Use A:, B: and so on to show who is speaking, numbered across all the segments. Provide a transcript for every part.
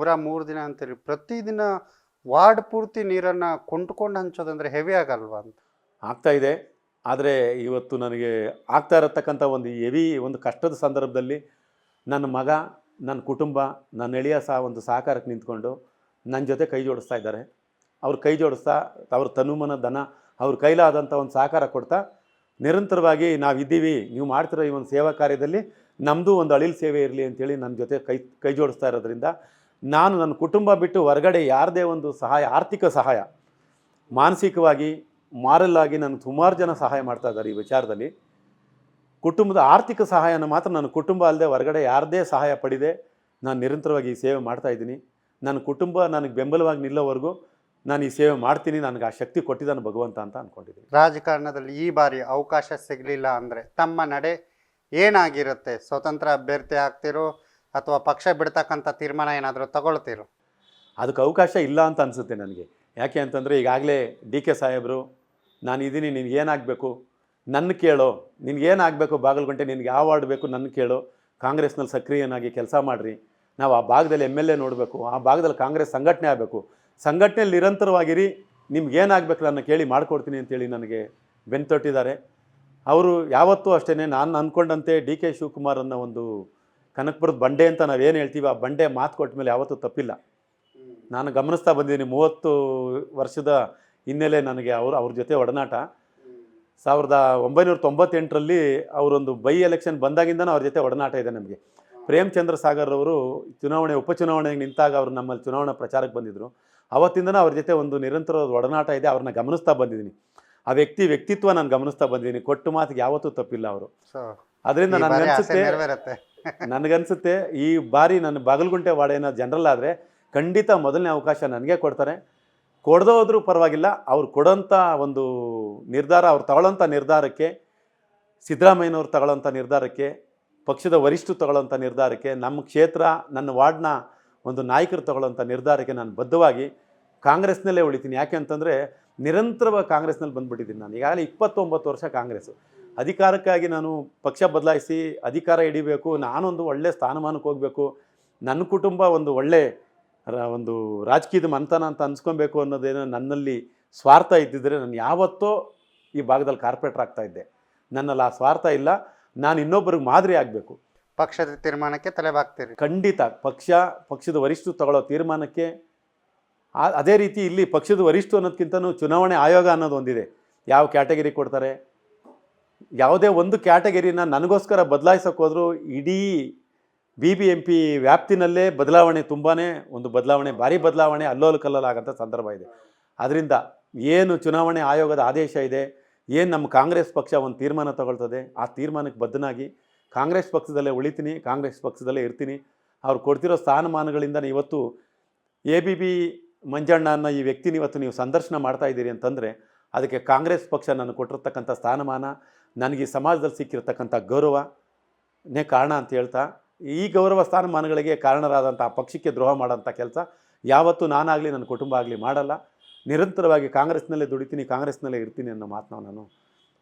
A: ನೂರ ಮೂರು ದಿನ ಅಂತೀರಿ. ಪ್ರತಿದಿನ ವಾರ್ಡ್ ಪೂರ್ತಿ ನೀರನ್ನು ಕೊಂಡ್ಕೊಂಡು ಹಂಚೋದಂದರೆ ಹೆವಿ ಆಗಲ್ವಾ ಅಂತ?
B: ಆಗ್ತಾ ಇದೆ. ಆದರೆ ಇವತ್ತು ನನಗೆ ಆಗ್ತಾ ಇರತಕ್ಕಂಥ ಒಂದು ಹೆವಿ ಒಂದು ಕಷ್ಟದ ಸಂದರ್ಭದಲ್ಲಿ ನನ್ನ ಮಗ, ನನ್ನ ಕುಟುಂಬ, ನನ್ನ ಎಳೆಯ ಸಹ ಒಂದು ಸಹಕಾರಕ್ಕೆ ನಿಂತ್ಕೊಂಡು ನನ್ನ ಜೊತೆ ಕೈ ಜೋಡಿಸ್ತಾ ಇದ್ದಾರೆ. ಅವ್ರು ಕೈ ಜೋಡಿಸ್ತಾ, ಅವ್ರ ತನುಮನ ದನ, ಅವ್ರ ಕೈಲಾದಂಥ ಒಂದು ಸಹಕಾರ ಕೊಡ್ತಾ ನಿರಂತರವಾಗಿ ನಾವಿದ್ದೀವಿ ನೀವು ಮಾಡ್ತಿರೋ ಈ ಒಂದು ಸೇವಾ ಕಾರ್ಯದಲ್ಲಿ ನಮ್ಮದು ಒಂದು ಅಳಿಲ್ ಸೇವೆ ಇರಲಿ ಅಂತೇಳಿ ನನ್ನ ಜೊತೆ ಕೈ ಕೈ ಜೋಡಿಸ್ತಾ ಇರೋದ್ರಿಂದ ನಾನು ನನ್ನ ಕುಟುಂಬ ಬಿಟ್ಟು ಹೊರಗಡೆ ಯಾರದೇ ಒಂದು ಸಹಾಯ, ಆರ್ಥಿಕ ಸಹಾಯ, ಮಾನಸಿಕವಾಗಿ ಮಾರಲ್ ಆಗಿ ನನಗೆ ಸುಮಾರು ಜನ ಸಹಾಯ ಮಾಡ್ತಾ ಇದ್ದಾರೆ ಈ ವಿಚಾರದಲ್ಲಿ. ಕುಟುಂಬದ ಆರ್ಥಿಕ ಸಹಾಯನ ಮಾತ್ರ ನನ್ನ ಕುಟುಂಬ ಅಲ್ಲದೆ ಹೊರಗಡೆ ಯಾರದೇ ಸಹಾಯ ಪಡಿದೆ ನಾನು ನಿರಂತರವಾಗಿ ಈ ಸೇವೆ ಮಾಡ್ತಾ ಇದ್ದೀನಿ. ನನ್ನ ಕುಟುಂಬ ನನಗೆ ಬೆಂಬಲವಾಗಿ ನಿಲ್ಲೋವರೆಗೂ ನಾನು ಈ ಸೇವೆ ಮಾಡ್ತೀನಿ, ನನಗೆ ಆ ಶಕ್ತಿ ಕೊಟ್ಟಿದ್ದಾನೆ ಭಗವಂತ ಅಂತ ಅಂದ್ಕೊಂಡಿದ್ದೀನಿ
A: ರಾಜಕಾರಣದಲ್ಲಿ ಈ ಬಾರಿ ಅವಕಾಶ ಸಿಗಲಿಲ್ಲ ಅಂದರೆ ತಮ್ಮ ನಡೆ ಏನಾಗಿರುತ್ತೆ? ಸ್ವತಂತ್ರ ಅಭ್ಯರ್ಥಿ ಆಗ್ತಿರೋ ಅಥವಾ ಪಕ್ಷ ಬಿಡ್ತಕ್ಕಂಥ ತೀರ್ಮಾನ ಏನಾದರೂ ತಗೊಳ್ತಿರೋ?
B: ಅದಕ್ಕೆ ಅವಕಾಶ ಇಲ್ಲ ಅಂತ ಅನಿಸುತ್ತೆ ನನಗೆ. ಯಾಕೆ ಅಂತಂದರೆ ಈಗಾಗಲೇ ಡಿ ಕೆ ಸಾಹೇಬರು, ನಾನು ಇದ್ದೀನಿ ನಿನಗೆ ಏನಾಗಬೇಕು? ನನ್ನ ಕೇಳೋ ನಿನಗೇನಾಗಬೇಕು ಬಾಗಲಗುಂಟೆ ನಿನಗೆ ಯಾವ ವಾರ್ಡ್ ಬೇಕು ನನ್ನ ಕೇಳೋ, ಕಾಂಗ್ರೆಸ್ನಲ್ಲಿ ಸಕ್ರಿಯನಾಗಿ ಕೆಲಸ ಮಾಡಿರಿ. ನಾವು ಆ ಭಾಗದಲ್ಲಿ ಎಂ ಎಲ್ ಎ ನೋಡಬೇಕು, ಆ ಭಾಗದಲ್ಲಿ ಕಾಂಗ್ರೆಸ್ ಸಂಘಟನೆ ಆಗಬೇಕು. ಸಂಘಟನೆಯಲ್ಲಿ ನಿರಂತರವಾಗಿರಿ ನಿಮ್ಗೇನಾಗಬೇಕು ನನ್ನ ಕೇಳಿ ಮಾಡಿಕೊಡ್ತೀನಿ ಅಂತೇಳಿ ನನಗೆ ಬೆನ್ತೊಟ್ಟಿದ್ದಾರೆ ಅವರು ಯಾವತ್ತೂ ಅಷ್ಟೇ ನಾನು ಅಂದ್ಕೊಂಡಂತೆ ಡಿ ಕೆ ಶಿವಕುಮಾರ್ ಅನ್ನೋ ಒಂದು ಕನಕಪುರದ ಬಂಡೆ ಅಂತ ನಾವೇನು ಹೇಳ್ತೀವಿ, ಆ ಬಂಡೆ ಮಾತು ಕೊಟ್ಟ ಮೇಲೆ ಯಾವತ್ತೂ ತಪ್ಪಿಲ್ಲ. ನಾನು ಗಮನಿಸ್ತಾ ಬಂದಿದ್ದೀನಿ, ಮೂವತ್ತು ವರ್ಷದ ಹಿನ್ನೆಲೆ ನನಗೆ ಅವರು, ಅವ್ರ ಜೊತೆ ಒಡನಾಟ. ಸಾವಿರದ ಒಂಬೈನೂರ ತೊಂಬತ್ತೆಂಟರಲ್ಲಿ ಅವರೊಂದು ಬೈ ಎಲೆಕ್ಷನ್ ಬಂದಾಗಿಂದನೂ ಅವ್ರ ಜೊತೆ ಒಡನಾಟ ಇದೆ ನಮಗೆ. ಪ್ರೇಮಚಂದ್ರ ಸಾಗರ್ ಅವರು ಚುನಾವಣೆ, ಉಪಚುನಾವಣೆಗೆ ನಿಂತಾಗ ಅವರು ನಮ್ಮಲ್ಲಿ ಚುನಾವಣಾ ಪ್ರಚಾರಕ್ಕೆ ಬಂದಿದ್ದರು ಅವತ್ತಿಂದನೂ ಅವ್ರ ಜೊತೆ ಒಂದು ನಿರಂತರ ಒಡನಾಟ ಇದೆ, ಅವ್ರನ್ನ ಗಮನಿಸ್ತಾ ಬಂದಿದ್ದೀನಿ. ಆ ವ್ಯಕ್ತಿ ವ್ಯಕ್ತಿತ್ವ ನಾನು ಗಮನಿಸ್ತಾ ಬಂದಿದ್ದೀನಿ, ಕೊಟ್ಟು ಮಾತಿಗೆ ಯಾವತ್ತೂ ತಪ್ಪಿಲ್ಲ ಅವರು. ಅದರಿಂದ ನನಗನ್ಸುತ್ತೆ ನನಗನ್ಸುತ್ತೆ ಈ ಬಾರಿ ನನ್ನ ಬಾಗಲಗುಂಟೆ ವಾರ್ಡಿನ ಜನರಲ್ ಆದರೆ ಖಂಡಿತ ಮೊದಲನೇ ಅವಕಾಶ ನನಗೆ ಕೊಡ್ತಾರೆ. ಕೊಡದೇ ಹೋದ್ರೂ ಪರವಾಗಿಲ್ಲ ಅವ್ರು ಕೊಡೋಂಥ ಒಂದು ನಿರ್ಧಾರ ಅವ್ರು ತಗೊಳ್ಳೋಂಥ ನಿರ್ಧಾರಕ್ಕೆ ಸಿದ್ದರಾಮಯ್ಯನವ್ರು ತಗೊಳ್ಳೋಂಥ ನಿರ್ಧಾರಕ್ಕೆ ಪಕ್ಷದ ವರಿಷ್ಠರು ತಗೊಳ್ಳೋಂಥ ನಿರ್ಧಾರಕ್ಕೆ ನಮ್ಮ ಕ್ಷೇತ್ರ ನನ್ನ ವಾರ್ಡ್ನ ಒಂದು ನಾಯಕರು ತಗೊಳ್ಳೋಂಥ ನಿರ್ಧಾರಕ್ಕೆ ನಾನು ಬದ್ಧವಾಗಿ ಕಾಂಗ್ರೆಸ್ನಲ್ಲೇ ಉಳಿತೀನಿ. ಯಾಕೆ ಅಂತಂದರೆ ನಿರಂತರವಾಗಿ ಕಾಂಗ್ರೆಸ್ನಲ್ಲಿ ಬಂದುಬಿಟ್ಟಿದ್ದೀನಿ ನಾನು. ಈಗಾಗಲೇ ಇಪ್ಪತ್ತೊಂಬತ್ತು ವರ್ಷ ಕಾಂಗ್ರೆಸ್ಸು. ಅಧಿಕಾರಕ್ಕಾಗಿ ನಾನು ಪಕ್ಷ ಬದಲಾಯಿಸಿ ಅಧಿಕಾರ ಹಿಡಿಬೇಕು ನಾನೊಂದು ಒಳ್ಳೆ ಸ್ಥಾನಮಾನಕ್ಕೆ ಹೋಗಬೇಕು ನನ್ನ ಕುಟುಂಬ ಒಂದು ಒಳ್ಳೆ ಒಂದು ರಾಜಕೀಯದ ಮಂತನ ಅಂತ ಅನ್ಸ್ಕೊಬೇಕು ಅನ್ನೋದೇನೋ ನನ್ನಲ್ಲಿ ಸ್ವಾರ್ಥ ಇದ್ದಿದ್ದರೆ ನಾನು ಯಾವತ್ತೋ ಈ ಭಾಗದಲ್ಲಿ ಕಾರ್ಪೊರೇಟರ್ ಆಗ್ತಾ ಇದ್ದೆ. ನನ್ನಲ್ಲಿ ಆ ಸ್ವಾರ್ಥ ಇಲ್ಲ ನಾನು ಇನ್ನೊಬ್ಬರಿಗೆ ಮಾದರಿ ಆಗಬೇಕು.
A: ಪಕ್ಷದ ತೀರ್ಮಾನಕ್ಕೆ ತಲೆಬಾಗ್ತೀರಿ.
B: ಖಂಡಿತ ಪಕ್ಷ ಪಕ್ಷದ ವರಿಷ್ಠರು ತಗೊಳ್ಳೋ ತೀರ್ಮಾನಕ್ಕೆ ಅದೇ ರೀತಿ ಇಲ್ಲಿ ಪಕ್ಷದ ವರಿಷ್ಠರು ಅನ್ನೋದಕ್ಕಿಂತನೂ ಚುನಾವಣೆ ಆಯೋಗ ಅನ್ನೋದು ಒಂದಿದೆ. ಯಾವ ಕ್ಯಾಟಗರಿ ಕೊಡ್ತಾರೆ? ಯಾವುದೇ ಒಂದು ಕ್ಯಾಟಗರಿನ ನನಗೋಸ್ಕರ ಬದಲಾಯಿಸೋಕೆ ಹೋದರೂ ಇಡೀ ಬಿ ಬಿ ಎಂ ಪಿ ವ್ಯಾಪ್ತಿನಲ್ಲೇ ಬದಲಾವಣೆ ತುಂಬಾ ಒಂದು ಬದಲಾವಣೆ, ಭಾರಿ ಬದಲಾವಣೆ ಅಲ್ಲೋಲು ಕಲ್ಲೋಲಾಗಂಥ ಸಂದರ್ಭ ಇದೆ. ಅದರಿಂದ ಏನು ಚುನಾವಣೆ ಆಯೋಗದ ಆದೇಶ ಇದೆ, ಏನು ನಮ್ಮ ಕಾಂಗ್ರೆಸ್ ಪಕ್ಷ ಒಂದು ತೀರ್ಮಾನ ತಗೊಳ್ತದೆ, ಆ ತೀರ್ಮಾನಕ್ಕೆ ಬದ್ಧನಾಗಿ ಕಾಂಗ್ರೆಸ್ ಪಕ್ಷದಲ್ಲೇ ಉಳಿತೀನಿ, ಕಾಂಗ್ರೆಸ್ ಪಕ್ಷದಲ್ಲೇ ಇರ್ತೀನಿ, ಅವ್ರು ಕೊಡ್ತಿರೋ ಸ್ಥಾನಮಾನಗಳಿಂದ ಇವತ್ತು ಎ ಬಿ ಬಿ ಮಂಜಣ್ಣ ಅನ್ನೋ ಈ ವ್ಯಕ್ತಿನ ಇವತ್ತು ನೀವು ಸಂದರ್ಶನ ಮಾಡ್ತಾ ಇದ್ದೀರಿ ಅಂತಂದರೆ ಅದಕ್ಕೆ ಕಾಂಗ್ರೆಸ್ ಪಕ್ಷ ನನಗೆ ಕೊಟ್ಟಿರ್ತಕ್ಕಂಥ ಸ್ಥಾನಮಾನ ನನಗೆ ಈ ಸಮಾಜದಲ್ಲಿ ಸಿಕ್ಕಿರ್ತಕ್ಕಂಥ ಗೌರವನೇ ಕಾರಣ ಅಂತ ಹೇಳ್ತಾ ಈ ಗೌರವ ಸ್ಥಾನಮಾನಗಳಿಗೆ ಕಾರಣರಾದಂಥ ಆ ಪಕ್ಷಕ್ಕೆ ದ್ರೋಹ ಮಾಡೋಂಥ ಕೆಲಸ ಯಾವತ್ತೂ ನಾನಾಗಲಿ ನನ್ನ ಕುಟುಂಬ ಆಗಲಿ ಮಾಡಲ್ಲ. ನಿರಂತರವಾಗಿ ಕಾಂಗ್ರೆಸ್ನಲ್ಲೇ ದುಡಿತೀನಿ ಕಾಂಗ್ರೆಸ್ನಲ್ಲೇ ಇರ್ತೀನಿ ಅನ್ನೋ ಮಾತನ್ನ ನಾನು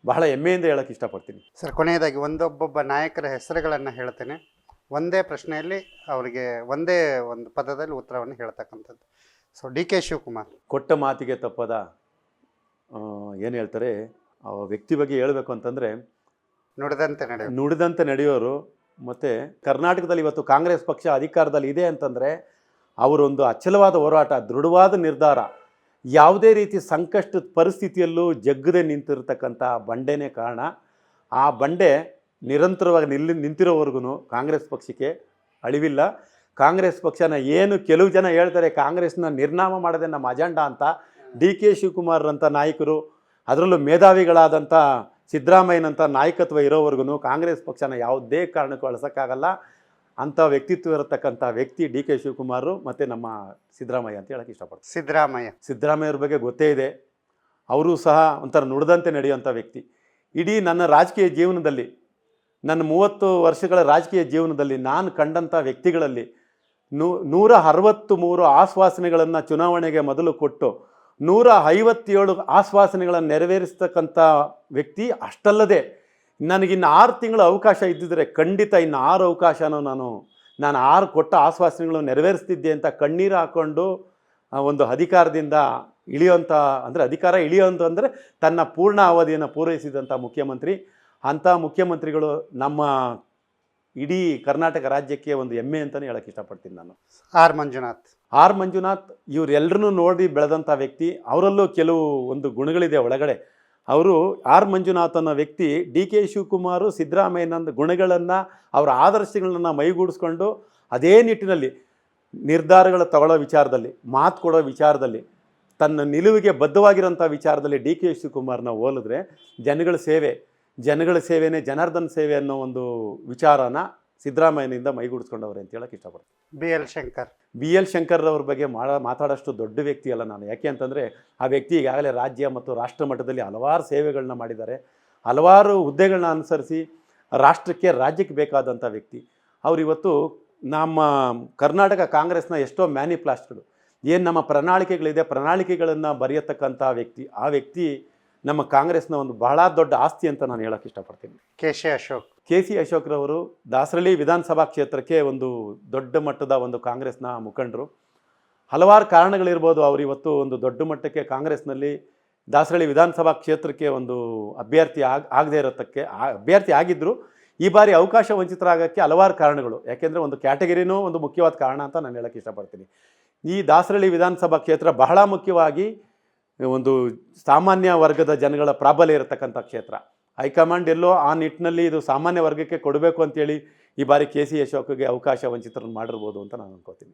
B: ಬಹಳ ಹೆಮ್ಮೆಯಿಂದ ಹೇಳೋಕ್ಕೆ ಇಷ್ಟಪಡ್ತೀನಿ.
A: ಸರ್ ಕೊನೆಯದಾಗಿ ಒಂದೊಬ್ಬೊಬ್ಬ ನಾಯಕರ ಹೆಸರುಗಳನ್ನು ಹೇಳ್ತೇನೆ. ಒಂದೇ ಪ್ರಶ್ನೆಯಲ್ಲಿ ಅವರಿಗೆ ಒಂದೇ ಒಂದು ಪದದಲ್ಲಿ ಉತ್ತರವನ್ನು ಹೇಳ್ತಕ್ಕಂಥದ್ದು. So D K Shivakumar.
B: ಕೊಟ್ಟ ಮಾತಿಗೆ ತಪ್ಪದ ಏನು ಹೇಳ್ತಾರೆ? ಆ ವ್ಯಕ್ತಿ ಬಗ್ಗೆ ಹೇಳಬೇಕು ಅಂತಂದರೆ
A: ನುಡಿದಂತೆ ನಡೆಯುತ್ತೆ.
B: ನುಡಿದಂತೆ ನಡೆಯೋರು ಮತ್ತು ಕರ್ನಾಟಕದಲ್ಲಿ ಇವತ್ತು ಕಾಂಗ್ರೆಸ್ ಪಕ್ಷ ಅಧಿಕಾರದಲ್ಲಿ ಇದೆ ಅಂತಂದರೆ ಅವರೊಂದು ಅಚಲವಾದ ಹೋರಾಟ ದೃಢವಾದ ನಿರ್ಧಾರ ಯಾವುದೇ ರೀತಿ ಸಂಕಷ್ಟದ ಪರಿಸ್ಥಿತಿಯಲ್ಲೂ ಜಗ್ಗದೆ ನಿಂತಿರತಕ್ಕಂಥ ಬಂಡೆನೇ ಕಾರಣ. ಆ ಬಂಡೆ ನಿರಂತರವಾಗಿ ನಿಲ್ಲಿ ನಿಂತಿರೋವರೆಗೂ ಕಾಂಗ್ರೆಸ್ ಪಕ್ಷಕ್ಕೆ ಅಳಿವಿಲ್ಲ. ಕಾಂಗ್ರೆಸ್ ಪಕ್ಷನ ಏನು ಕೆಲವು ಜನ ಹೇಳ್ತಾರೆ ಕಾಂಗ್ರೆಸ್ನ ನಿರ್ನಾಮ ಮಾಡೋದೇ ನಮ್ಮ ಅಜೆಂಡಾ ಅಂತ. ಡಿ ಕೆ ಶಿವಕುಮಾರ್ರಂಥ ನಾಯಕರು ಅದರಲ್ಲೂ ಮೇಧಾವಿಗಳಾದಂಥ ಸಿದ್ದರಾಮಯ್ಯನಂಥ ನಾಯಕತ್ವ ಇರೋವರೆಗೂ ಕಾಂಗ್ರೆಸ್ ಪಕ್ಷನ ಯಾವುದೇ ಕಾರಣಕ್ಕೂ ಅಳಿಸೋಕ್ಕಾಗಲ್ಲ. ಅಂಥ ವ್ಯಕ್ತಿತ್ವ ಇರತಕ್ಕಂಥ ವ್ಯಕ್ತಿ ಡಿ ಕೆ ಶಿವಕುಮಾರು ಮತ್ತು ನಮ್ಮ ಸಿದ್ದರಾಮಯ್ಯ ಅಂತ ಹೇಳಕ್ಕೆ ಇಷ್ಟಪಡ್ತೀನಿ.
A: ಸಿದ್ದರಾಮಯ್ಯ.
B: ಸಿದ್ದರಾಮಯ್ಯವ್ರ ಬಗ್ಗೆ ಗೊತ್ತೇ ಇದೆ. ಅವರು ಸಹ ಒಂಥರ ನುಡಿದಂತೆ ನಡೆಯುವಂಥ ವ್ಯಕ್ತಿ. ಇಡೀ ನನ್ನ ರಾಜಕೀಯ ಜೀವನದಲ್ಲಿ ನನ್ನ ಮೂವತ್ತು ವರ್ಷಗಳ ರಾಜಕೀಯ ಜೀವನದಲ್ಲಿ ನಾನು ಕಂಡಂಥ ವ್ಯಕ್ತಿಗಳಲ್ಲಿ ನೂ ನೂರ ಅರವತ್ತು ಮೂರು ಆಶ್ವಾಸನೆಗಳನ್ನು ಚುನಾವಣೆಗೆ ಮೊದಲು ಕೊಟ್ಟು ನೂರ ಐವತ್ತೇಳು ಆಶ್ವಾಸನೆಗಳನ್ನು ನೆರವೇರಿಸ್ತಕ್ಕಂಥ ವ್ಯಕ್ತಿ ಅಷ್ಟಲ್ಲದೆ ನನಗಿನ್ನು ಆರು ತಿಂಗಳ ಅವಕಾಶ ಇದ್ದಿದ್ರೆ ಖಂಡಿತ ಇನ್ನು ಆರು ಅವಕಾಶನೂ ನಾನು ನಾನು ಆರು ಕೊಟ್ಟ ಆಶ್ವಾಸನೆಗಳು ನೆರವೇರಿಸ್ತಿದ್ದೆ ಅಂತ ಕಣ್ಣೀರು ಹಾಕ್ಕೊಂಡು ಒಂದು ಅಧಿಕಾರದಿಂದ ಇಳಿಯೋಂಥ ಅಂದರೆ ಅಧಿಕಾರ ಇಳಿಯೋಂಥ ಅಂದರೆ ತನ್ನ ಪೂರ್ಣ ಅವಧಿಯನ್ನು ಪೂರೈಸಿದಂಥ ಮುಖ್ಯಮಂತ್ರಿ. ಅಂಥ ಮುಖ್ಯಮಂತ್ರಿಗಳು ನಮ್ಮ ಇಡೀ ಕರ್ನಾಟಕ ರಾಜ್ಯಕ್ಕೆ ಒಂದು ಹೆಮ್ಮೆ ಅಂತಲೇ ಹೇಳೋಕ್ಕೆ ಇಷ್ಟಪಡ್ತೀನಿ ನಾನು.
A: ಆರ್ ಮಂಜುನಾಥ್.
B: ಆರ್ ಮಂಜುನಾಥ್ ಇವರೆಲ್ಲರನ್ನೂ ನೋಡಿ ಬೆಳೆದಂಥ ವ್ಯಕ್ತಿ, ಅವರಲ್ಲೂ ಕೆಲವು ಒಂದು ಗುಣಗಳಿದೆ ಒಳಗಡೆ. ಅವರು ಆರ್ ಮಂಜುನಾಥ್ ಅನ್ನೋ ವ್ಯಕ್ತಿ ಡಿ ಕೆ ಶಿವಕುಮಾರ್, ಸಿದ್ದರಾಮಯ್ಯನಂದ ಗುಣಗಳನ್ನು, ಅವರ ಆದರ್ಶಗಳನ್ನು ಮೈಗೂಡಿಸ್ಕೊಂಡು ಅದೇ ನಿಟ್ಟಿನಲ್ಲಿ ನಿರ್ಧಾರಗಳ ತಗೊಳ್ಳೋ ವಿಚಾರದಲ್ಲಿ, ಮಾತು ಕೊಡೋ ವಿಚಾರದಲ್ಲಿ, ತನ್ನ ನಿಲುವಿಗೆ ಬದ್ಧವಾಗಿರೋಂಥ ವಿಚಾರದಲ್ಲಿ ಡಿ ಕೆ ಶಿವಕುಮಾರ್ನ ಹೋಲಿದ್ರೆ ಜನಗಳ ಸೇವೆ, ಜನಗಳ ಸೇವೆನೇ ಜನಾರ್ದನ ಸೇವೆ ಅನ್ನೋ ಒಂದು ವಿಚಾರನ ಸಿದ್ದರಾಮಯ್ಯನಿಂದ ಮೈಗೂಡಿಸ್ಕೊಂಡವ್ರೆ ಅಂತ ಹೇಳಕ್ಕೆ ಇಷ್ಟಪಡ್ತೀನಿ.
A: B L Shankar
B: B L Shankar ಅವ್ರ ಬಗ್ಗೆ ಮಾತಾಡಷ್ಟು ದೊಡ್ಡ ವ್ಯಕ್ತಿ ಅಲ್ಲ ನಾನು. ಯಾಕೆ ಅಂತಂದರೆ ಆ ವ್ಯಕ್ತಿ ಈಗಾಗಲೇ ರಾಜ್ಯ ಮತ್ತು ರಾಷ್ಟ್ರ ಮಟ್ಟದಲ್ಲಿ ಹಲವಾರು ಸೇವೆಗಳನ್ನ ಮಾಡಿದ್ದಾರೆ. ಹಲವಾರು ಹುದ್ದೆಗಳನ್ನ ಅನುಸರಿಸಿ ರಾಷ್ಟ್ರಕ್ಕೆ ರಾಜ್ಯಕ್ಕೆ ಬೇಕಾದಂಥ ವ್ಯಕ್ತಿ. ಅವರಿವತ್ತು ನಮ್ಮ ಕರ್ನಾಟಕ ಕಾಂಗ್ರೆಸ್ನ ಎಷ್ಟೋ ಮ್ಯಾನಿಪ್ಲಾಸ್ಟ್ಗಳು ಏನು ನಮ್ಮ ಪ್ರಣಾಳಿಕೆಗಳಿದೆ, ಪ್ರಣಾಳಿಕೆಗಳನ್ನು ಬರೆಯತಕ್ಕಂಥ ವ್ಯಕ್ತಿ. ಆ ವ್ಯಕ್ತಿ ನಮ್ಮ ಕಾಂಗ್ರೆಸ್ನ ಒಂದು ಬಹಳ ದೊಡ್ಡ ಆಸ್ತಿ ಅಂತ ನಾನು ಹೇಳಕ್ಕೆ ಇಷ್ಟಪಡ್ತೀನಿ.
A: K C Ashok.
B: K C ಅಶೋಕ್ರವರು Dasarahalli ವಿಧಾನಸಭಾ ಕ್ಷೇತ್ರಕ್ಕೆ ಒಂದು ದೊಡ್ಡ ಮಟ್ಟದ ಒಂದು ಕಾಂಗ್ರೆಸ್ನ ಮುಖಂಡರು. ಹಲವಾರು ಕಾರಣಗಳಿರ್ಬೋದು ಅವರು ಇವತ್ತು ಒಂದು ದೊಡ್ಡ ಮಟ್ಟಕ್ಕೆ ಕಾಂಗ್ರೆಸ್ನಲ್ಲಿ ದಾಸರಳ್ಳಿ ವಿಧಾನಸಭಾ ಕ್ಷೇತ್ರಕ್ಕೆ ಒಂದು ಅಭ್ಯರ್ಥಿ ಆಗ ಆಗದೇ ಇರೋದಕ್ಕೆ ಆ- ಅಭ್ಯರ್ಥಿ ಆಗಿದ್ದರು ಈ ಬಾರಿ ಅವಕಾಶ ವಂಚಿತರಾಗೋಕ್ಕೆ ಹಲವಾರು ಕಾರಣಗಳು. ಯಾಕೆಂದರೆ ಒಂದು ಕ್ಯಾಟಗರಿನೂ ಒಂದು ಮುಖ್ಯವಾದ ಕಾರಣ ಅಂತ ನಾನು ಹೇಳೋಕ್ಕೆ ಇಷ್ಟಪಡ್ತೀನಿ. ಈ ದಾಸರಳ್ಳಿ ವಿಧಾನಸಭಾ ಕ್ಷೇತ್ರ ಬಹಳ ಮುಖ್ಯವಾಗಿ ಒಂದು ಸಾಮಾನ್ಯ ವರ್ಗದ ಜನಗಳ ಪ್ರಾಬಲ್ಯ ಇರತಕ್ಕಂಥ ಕ್ಷೇತ್ರ. ಹೈಕಮಾಂಡ್ ಎಲ್ಲೋ ಆ ನಿಟ್ಟಿನಲ್ಲಿ ಇದು ಸಾಮಾನ್ಯ ವರ್ಗಕ್ಕೆ ಕೊಡಬೇಕು ಅಂತೇಳಿ ಈ ಬಾರಿ ಕೆ ಸಿ ಅಶೋಕ್ಗೆ ಅವಕಾಶ ವಂಚಿತರನ್ನು ಮಾಡಿರ್ಬೋದು ಅಂತ ನಾನು ಅನ್ಕೋತೀನಿ.